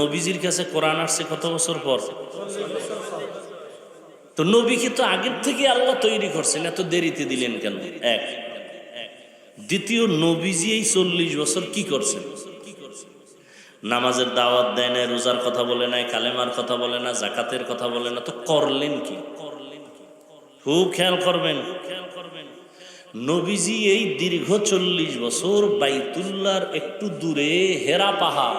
নবীজির কাছে কোরআন আসছে কত বছর পর? তো নবীকে তো আগের থেকে আল্লাহ তৈরি করছেন? এত দেরিতে দিলেন কেন? এক। দ্বিতীয়, নবীজি এই চল্লিশ বছর কি করছেন? নামাজের দাওয়াত দেয় না রোজার কথা বলে নাই, কালেমার কথা বলে না, জাকাতের কথা বলে না, তো করলেন কি? খুব খেয়াল করবেন। নবীজি এই দীর্ঘ চল্লিশ বছর বাইতুল্লার একটু দূরে হেরা পাহাড়।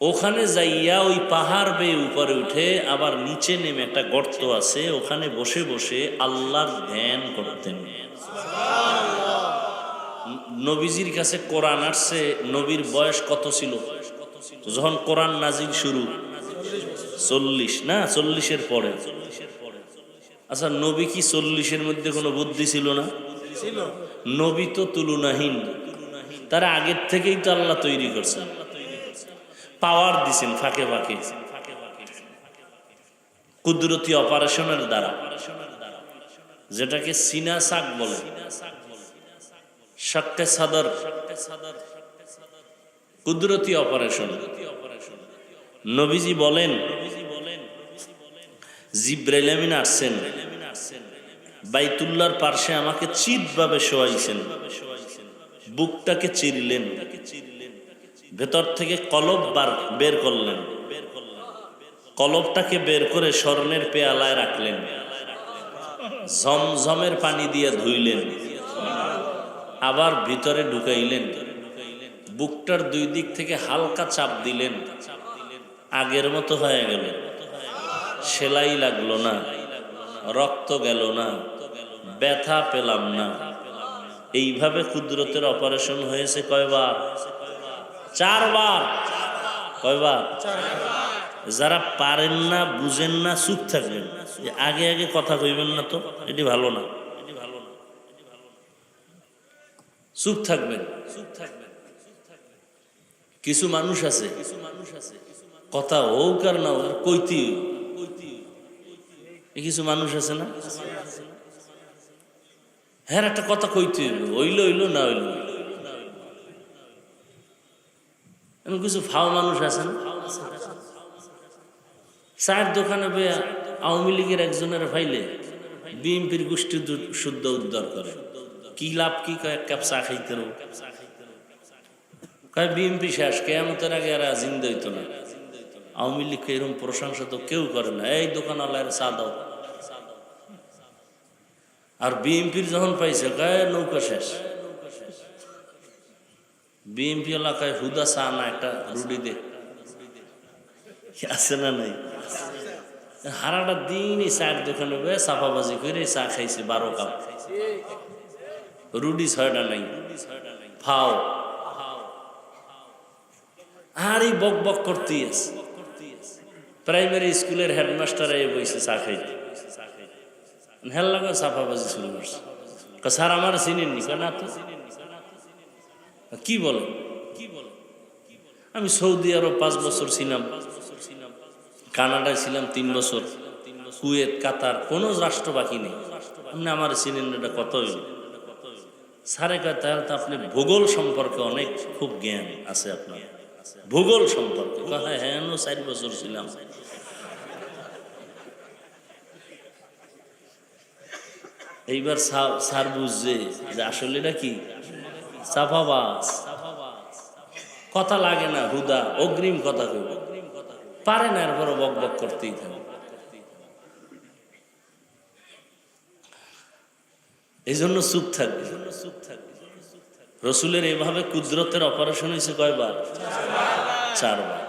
ওখানে যাইয়া ওই পাহাড় বেয়ে উপরে উঠে আবার নিচে নেমে একটা গর্ত আছে ওখানে বসে বসে আল্লাহর ধ্যান করতেন। নবীজির কাছে কোরআন আসছে নবীর বয়স কত ছিল? যখন কোরআন নাজিল শুরু চল্লিশ না? চল্লিশের পরে। আচ্ছা নবী কি চল্লিশের মধ্যে কোনো বুদ্ধি ছিল না? নবী তো তুলনাহীন। তারা আগের থেকেই তো আল্লাহ তৈরি করছেন। পাওয়ার দিছেন, ফাঁকে ফাঁকে। কুদরতি অপারেশনের দ্বারা। যেটাকে সিনা শাক বলে। শাক্কে সাদর। কুদরতি অপারেশন। নবীজি বলেন, জিব্রাইল আমিন আসছেন। বাইতুল্লার পার্শ্বে আমাকে চিৎভাবে শোয়াইছেন। বুকটাকে চিরলেন। ভেতর থেকে কলব বার, বের করলেন। কলবটাকে বের করে স্বর্ণের পেয়ালায় রাখলেন। ঝমঝমের পানি দিয়ে ধুইলেন। আবার ভিতরে ঢুকাইলেন। বুকটার দুই দিক থেকে হালকা চাপ দিলেন। আগের মতো হয়ে গেল। সেলাই লাগল না। রক্ত গেল না। ব্যথা পেলাম না। এইভাবে কুদরতের অপারেশন হয়েছে কয়বার? চারবার। কয়বার? যারা পারেন না, বুঝেন না, চুপ থাকবেন। আগে আগে কথা কইবেন না তো, এটি ভালো না। চুপ থাকবেন। চুপ থাকবেন কিছু মানুষ আছে কিছু মানুষ আছে কথা হোক আর না হোক কইতি কিছু মানুষ আছে না? হ্যাঁ একটা কথা কইতে হইল হইল, না হইল। এমন কিছু ফাও মানুষ আছে না চায়ের দোকানে বেয়া আওয়ামী লীগের একজনের ফাইলে বিএনপির গোষ্ঠী শুদ্ধ উদ্ধার করে। কি লাভ, কি কয়, এক কাপ খাইতে কয়, বিএনপি শেষ কেমতের আগে আর জিন্দা হইতো না। আওয়ামী লীগকে এরকম প্রশংসা তো কেউ করে না। এই দোকান আল্লাহর চা দাও। আর বিএনপির যখন পাইছে, কয়, নৌকা শেষ। বিএনপি এলাকায় হুদা চা না একটা রুডি দে। আছে না নাই? হারাটা দিনই চায়ের দোকানে গিয়ে চাপাবাজি করে চা খাইছে বারো কাপ। রুডি ছয়টা নাই। ফাও। আর এই বক বক করতেই আছে। প্রাইমারি স্কুলের হেডমাস্টার এই বইছে চা খাইতে। হেল লাগা চাপাবাজি শুরু করছে। স্যার, আমার চিনেননি? কেন তো। কি বলে? কি বলে আমি সৌদি আরব পাঁচ বছর ছিলাম। কানাডায় ছিলাম তিন বছর। কুয়েত কাতার কোনো রাষ্ট্র বাকি নেই। আপনি আমার এটা কত হইল? সারে তাহলে তো আপনি ভূগোল সম্পর্কে অনেক খুব জ্ঞান আছে আপনার। ভূগোল সম্পর্কে। কয়, হ্যাঁ হ্যাঁ চার বছর ছিলাম। এইবার সা- স্যার বুঝছে যে আসলে এটা কি? চাপাবাস কথা লাগে না হুদা অগ্রিম কথা কইব। পারে না এরপর বক বক করতেই থাকে এই জন্য চুপ থাকবে। রসুলের এভাবে কুদরতের অপারেশন হয়েছে কয়বার? চারবার।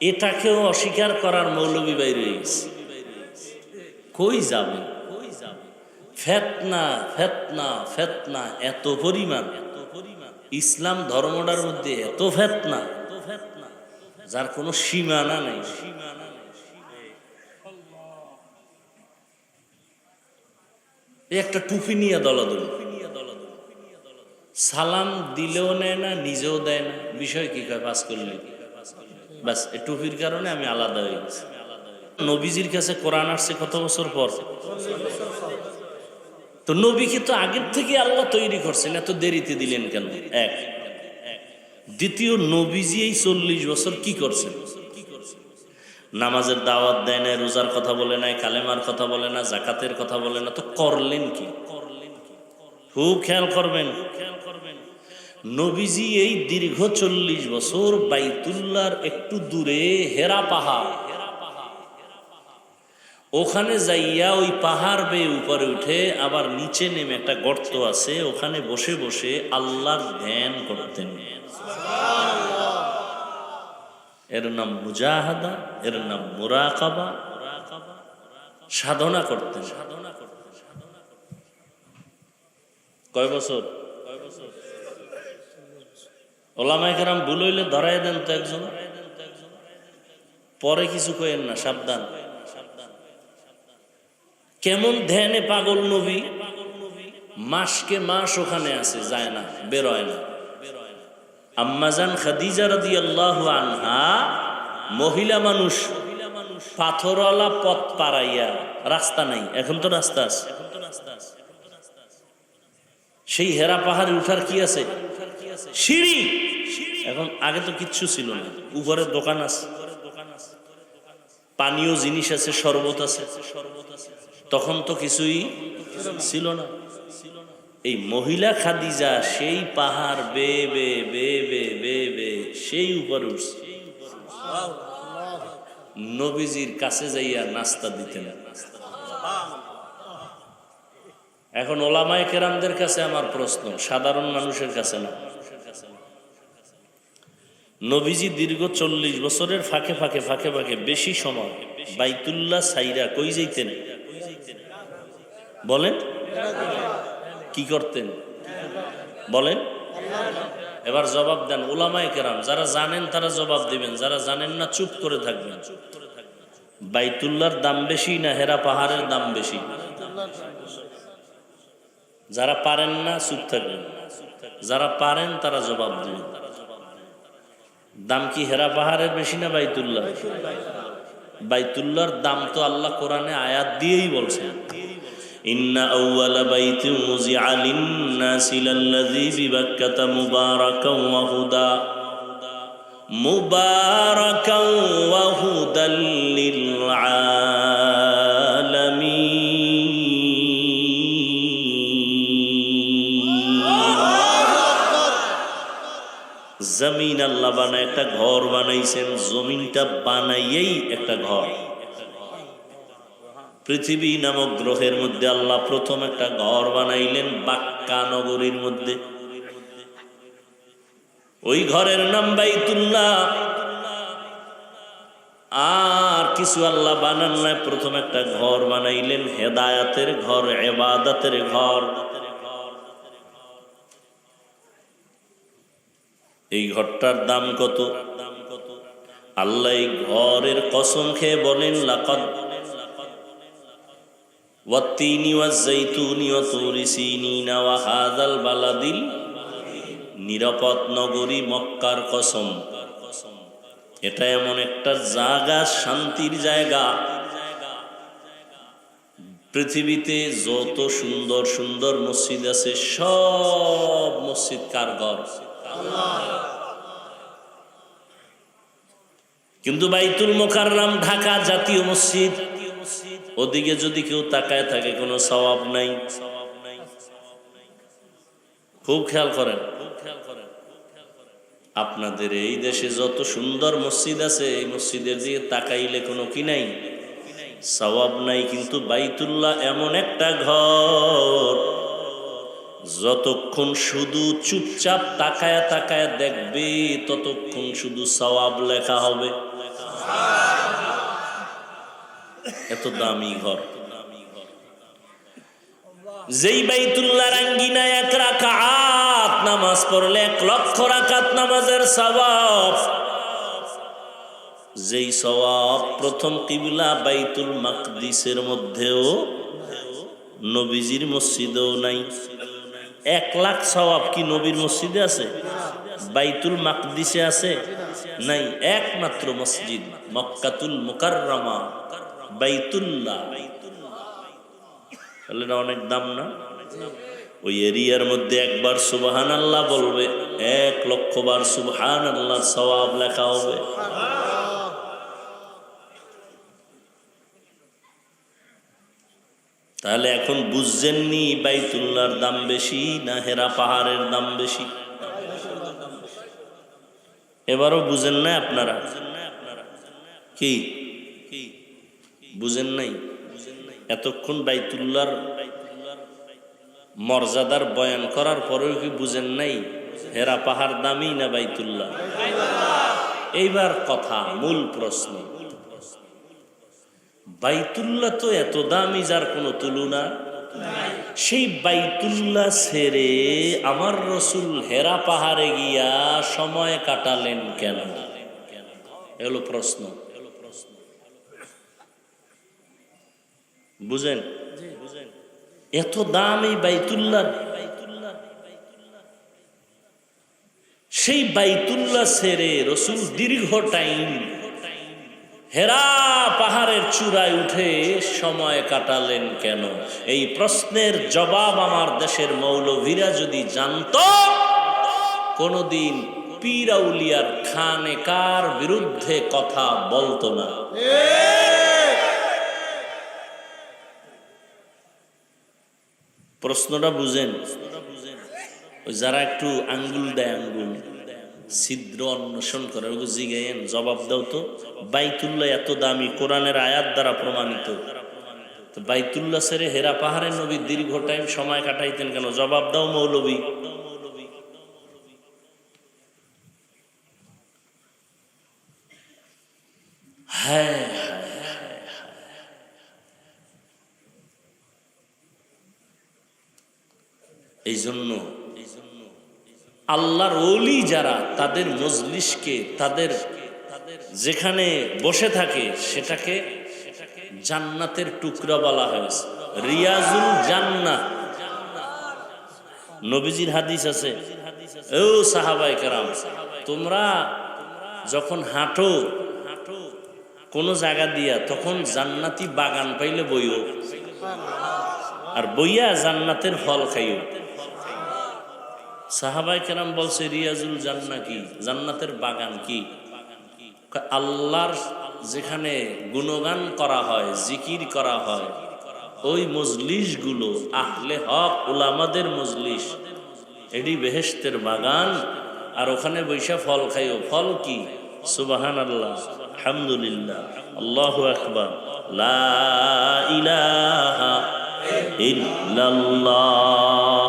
এটাকেও অস্বীকার করার মৌলবী বাইরে কই যাবে কই যাবে? ফেতনা ফেতনা ফেতনা, এত পরিমাণ। এত পরিমাণ ইসলাম ধর্মটার মধ্যে এত ফেতনা, যার কোনো সীমানা নেই। সীমানা একটা টুপি নিয়ে দলাদলি। সালাম দিলেও নেয় না, নিজেও দেয় না। বিষয় কি কয়? পাস করলে। ব্যাস এই টুপির কারণে আমি আলাদা হয়ে গেছি। নবীজির কাছে কোরআন আসছে কত বছর পর? তো নবীকে তো আগের থেকে আল্লাহ তৈরি করছেন, এত দেরিতে দিলেন কেন? এক। দ্বিতীয়, নবীজি এই চল্লিশ বছর কি করছেন? নামাজের দাওয়াত দেয় না রোজার কথা বলে নাই, কালেমার কথা বলে না, জাকাতের কথা বলে না, তো করলেন কি? খুব খেয়াল করবেন। নবীজি এই দীর্ঘ চল্লিশ বছর বাইতুল্লার একটু দূরে হেরা পাহাড়। ওখানে যাইয়া ওই পাহাড় বেয়ে উপরে উঠে আবার নিচে নেমে একটা গর্ত আছে, ওখানে বসে বসে আল্লাহর ধ্যান করতেন। এর নাম মুজাহাদা, এর নাম মুরাকাবা। সাধনা করতেন। সাধনা করতেন কয় বছর? কয় বছর কেরাম ভুল হইলে ধরাই দেন তো একজন। পরে কিছু কয়েন না, সাবধান। কেমন ধ্যানে পাগল নবী? মাসকে মাস ওখানে আছে, যায় না, বেরোয় না। আম্মাজান খাদিজা রাদি আল্লাহ আনহা মহিলা মানুষ, পাথরওয়ালা পথ পাড়াইয়া রাস্তা নাই, এখন তো রাস্তা আছে। সেই হেরা পাহাড়ে উঠার কি আছে? সিঁড়ি। এখন আগে তো কিচ্ছু ছিল না, উপরে দোকান আছে। পানীয় জিনিস আছে শরবত আছে শরবত আছে। তখন তো কিছুই ছিল না। এই মহিলা খাদিজা সেই পাহাড় বে বে বে বে বে বে, সেই উপর উঠছে। নবীজির কাছে যাইয়া নাস্তা দিতেন। এখন ওলামায় কেরামদের কাছে আমার প্রশ্ন, সাধারণ মানুষের কাছে না। নবীজি দীর্ঘ চল্লিশ বছরের ফাঁকে ফাঁকে ফাঁকে ফাঁকে বেশি সময় বাইতুল্লাহ সাইরা কই যাইতেন? বলেন। কি করতেন? বলেন। এবার জবাব দেন ওলামায় কেরাম। যারা জানেন তারা জবাব দিবেন, যারা জানেন না চুপ করে থাকবেন। বাইতুল্লার দাম বেশি না হেরা পাহাড়ের দাম বেশি? যারা পারেন না, চুপ থাকবেন। যারা পারেন, তারা জবাব দিবেন। দাম কি হেরা পাহাড়ের বেশি না বাইতুল্লাহ বাইতুল্লাহর দাম তো আল্লাহ কোরআনে আয়াত দিয়েই বলছেন। ইন্না আউওয়ালা বাইতি মুজিআ লিন-নাসি লাল্লাযী বিবাক্কাতা মুবারাকাও ওয়া হুদা। মুবারাকাও ওয়া হুদাল লিল জমিন আল্লাহ বানায়, একটা ঘর বানাইছেন, জমিনটা বানাইয়েই একটা ঘর। পৃথিবী নামক গ্রহের মধ্যে আল্লাহ প্রথম একটা ঘর বানাইলেন, বাক্কা নগরীর মধ্যে। ওই ঘরের নাম বাইতুল্লাহ। আর কিছু আল্লাহ বানান নাই, প্রথম একটা ঘর বানাইলেন, হেদায়াতের ঘর, এবাদাতের ঘর। এই ঘরটার দাম কত? আল্লাহ ঘরের কসম খেয়ে বলেন বালাদিল নিরাপদ নগরী মক্কার কসম। এটা এমন একটা জায়গা শান্তির জায়গা। পৃথিবীতে যত সুন্দর সুন্দর মসজিদ আছে, সব মসজিদ কার ঘর। কিন্তু বাইতুল মোকাররাম, ঢাকা জাতীয় মসজিদ, ওদিকে যদি কেউ তাকায় থাকে, কোনো স্বভাব নাই। খুব খেয়াল করেন, আপনাদের এই দেশে যত সুন্দর মসজিদ আছে, এই মসজিদের দিকে তাকাইলে কোনো কি নাই? সবাব নাই, কিন্তু বাইতুল্লাহ এমন একটা ঘর। যতক্ষণ শুধু চুপচাপ তাকায়া তাকায়া দেখবে, ততক্ষণ শুধু সওয়াব লেখা হবে। এত দামি ঘর। যেই বাইতুল্লাহ রাঙ্গিনায় এক রাকাত নামাজ পড়লে এক লক্ষ রাকাত নামাজের সওয়াব। যেই সওয়াব প্রথম কিবলা বাইতুল মাকদিসের মধ্যেও নবীজির মসজিদেও নাই। এক লাখ সওয়াব কি নবীর মসজিদে আছে? বাইতুল মাকদিসে আছে? নাই, একমাত্র মসজিদ, মক্কাতুল মুকাররমা, বাইতুল্লাহ। তাহলে এটা অনেক দাম না? ওই এরিয়ার মধ্যে একবার সুবহান আল্লাহ বলবে, এক লক্ষ বার সুবহান আল্লাহ সওয়াব লেখা হবে। তাহলে এখন বুঝছেননি বাইতুল্লার দাম বেশি না হেরা পাহাড়ের দাম বেশি? এবারও বুঝেন না আপনারা? কি? বুঝেন নাই? এতক্ষণ বাইতুল্লাহর মর্যাদার বয়ান করার পরেও কি বুঝেন নাই হেরা পাহাড় দামি না বাইতুল্লাহ? এইবার কথা, মূল প্রশ্ন। বাইতুল্লাহ তো এত দামি যার কোনো তুলনা? সেই বাইতুল্লাহ ছেড়ে আমার রসুল হেরা পাহাড়ে গিয়া সময় কাটালেন কেন? এলো প্রশ্ন। বুঝেন? এত দাম এই বাইতুল্লাহ। সেই বাইতুল্লাহ ছেড়ে রসুল দীর্ঘ টাইম হেরা পাহাড়ের চূড়ায় উঠে সময় কাটালেন কেন? এই প্রশ্নের জবাব আমার দেশের মৌলভীরা যদি জানত, কোনদিন পীর আউলিয়ার খানেকার বিরুদ্ধে কথা বলতো না। প্রশ্নটা বুঝেন? যারা একটু আঙ্গুল দেয় আঙ্গুল। ছিদ্র অন্বেষণ করে জিগাইন জবাব দাও তো। বাইতুল্লাহ এত দামি কোরআনের আয়াত দ্বারা প্রমাণিত। তো বাইতুল্লাহ সেরে হেরা পাহাড়ের নবী দীর্ঘ টাইম সময় কাটাইতেন কেন? জবাব দাও মৌলবী। হ্যাঁ এই জন্য আল্লাহর ওলি যারা তাদের মজলিসকে তাদের যেখানে বসে থাকে সেটাকে জান্নাতের টুকরা বলা হয়েছে রিয়াজুল জান্নাত নবীজির হাদিস আছে। ও সাহাবাই কারাম, তোমরা যখন হাঁটো, কোনো জায়গা দিয়া তখন জান্নাতি বাগান পাইলে বইও, আর বইয়া জান্নাতের ফল খাইও। সাহাবাই কেরাম বলছে, রিয়াজুল জান্না কি? জান্নাতের বাগান কি? আল্লাহর যেখানে গুণগান করা হয়, জিকির করা হয়, ওই মজলিসগুলো আহলে হক ওলামাদের মজলিস এডি বেহেস্তের বাগান, আর ওখানে বৈশা ফল খাইও। ফল কি? সুবাহান আল্লাহ আলহামদুলিল্লাহ আল্লাহ আকবর। লা ইলাহা ইল্লাল্লাহ।